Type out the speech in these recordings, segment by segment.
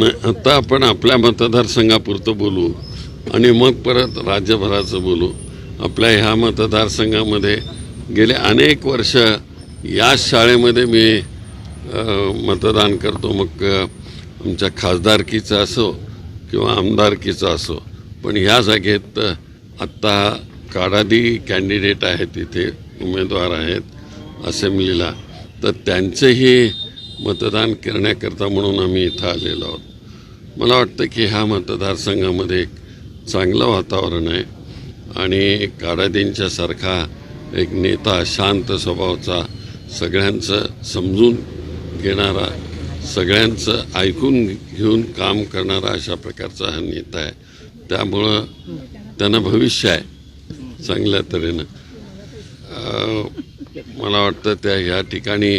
नाही आता आपण आपल्या मतदारसंघापुरतं बोलू आणि मग परत राज्यभराचं बोलू. आपल्या ह्या मतदारसंघामध्ये गेले अनेक वर्ष याच शाळेमध्ये मी मतदान करतो. मग आमच्या खासदारकीचं असो किंवा आमदारकीचं असो. पण ह्या जागेत आत्ता काडादी कॅन्डिडेट आहेत तिथे उमेदवार आहेत असेंब्लीला. तर त्यांचेही मतदान करण्याकरता म्हणून आम्ही इथं आलेलो आहोत. मला वाटतं की ह्या मतदारसंघामध्ये एक चांगलं वातावरण आहे आणि काडादींच्यासारखा एक नेता शांत स्वभावाचा सगळ्यांचं समजून घेणारा सगळ्यांचं ऐकून घेऊन काम करणारा अशा प्रकारचा हा नेता आहे. त्यामुळं त्यांना भविष्य आहे चांगल्या तऱ्हेनं. मला वाटतं त्या ह्या ठिकाणी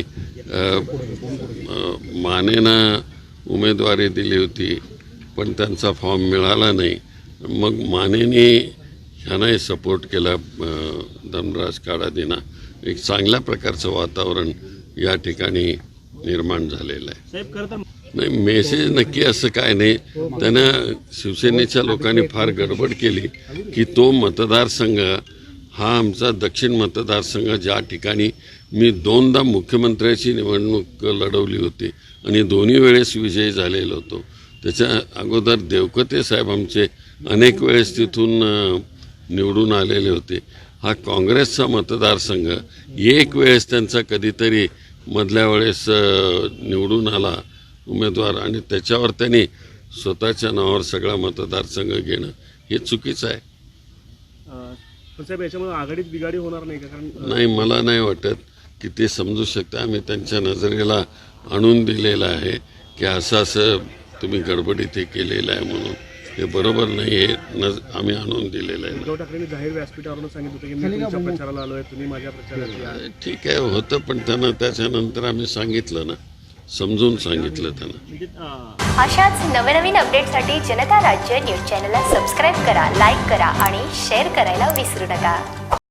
मानेनं उमेदवारी दिली होती पण त्यांचा फॉर्म मिळाला नाही. मग मानेने ह्यानाही सपोर्ट केला धनराज काडादीना एक चांगल्या प्रकारचं वातावरण या ठिकाणी निर्माण झालेलं आहे. नाही मेसेज नक्की असं काय नाही. त्यानं शिवसेनेच्या लोकांनी फार गडबड केली की तो मतदारसंघ हा आमचा दक्षिण मतदारसंघ ज्या ठिकाणी मी दोनदा मुख्यमंत्र्याची निवडणूक लढवली होती आणि दोन्ही वेळेस विजयी झालेलो होतो. त्याच्या अगोदर देवकते साहेब आमचे अनेक वेळेस तिथून निवडून आलेले होते. हा काँग्रेसचा मतदारसंघ एक वेळेस त्यांचा कधीतरी मधल्या वेळेस निवडून आला उमेदवार आणि त्याच्यावर त्यांनी स्वतःच्या नावावर सगळा मतदारसंघ घेणं हे चुकीचं आहे. पण साहेब याच्यामुळे आघाडीत बिघाडी होणार नाही का? कारण अं, नाही मला नाही वाटत की ते समजू शकता. आम्ही त्यांच्या नजरेला आणून दिलेलं आहे की असं असं तुम्ही गडबडीत हे केलेलं आहे म्हणून. हे बरोबर नाही हे नज आम्ही आणून दिलेलं आहे. उद्धव ठाकरेंनी जाहीर व्यासपीठावरून सांगितलं होतं की मी तुमच्या प्रचाराला आलोय तुम्ही माझ्या प्रचाराला या. ठीक आहे होतं पण त्यांना त्याच्यानंतर आम्ही सांगितलं ना. समजून सांगितलं त्यांना. अशाच नवनवीन अपडेटसाठी जनता राज्य न्यूज चॅनलला सबस्क्राईब करा लाईक करा आणि शेअर करायला विसरू नका.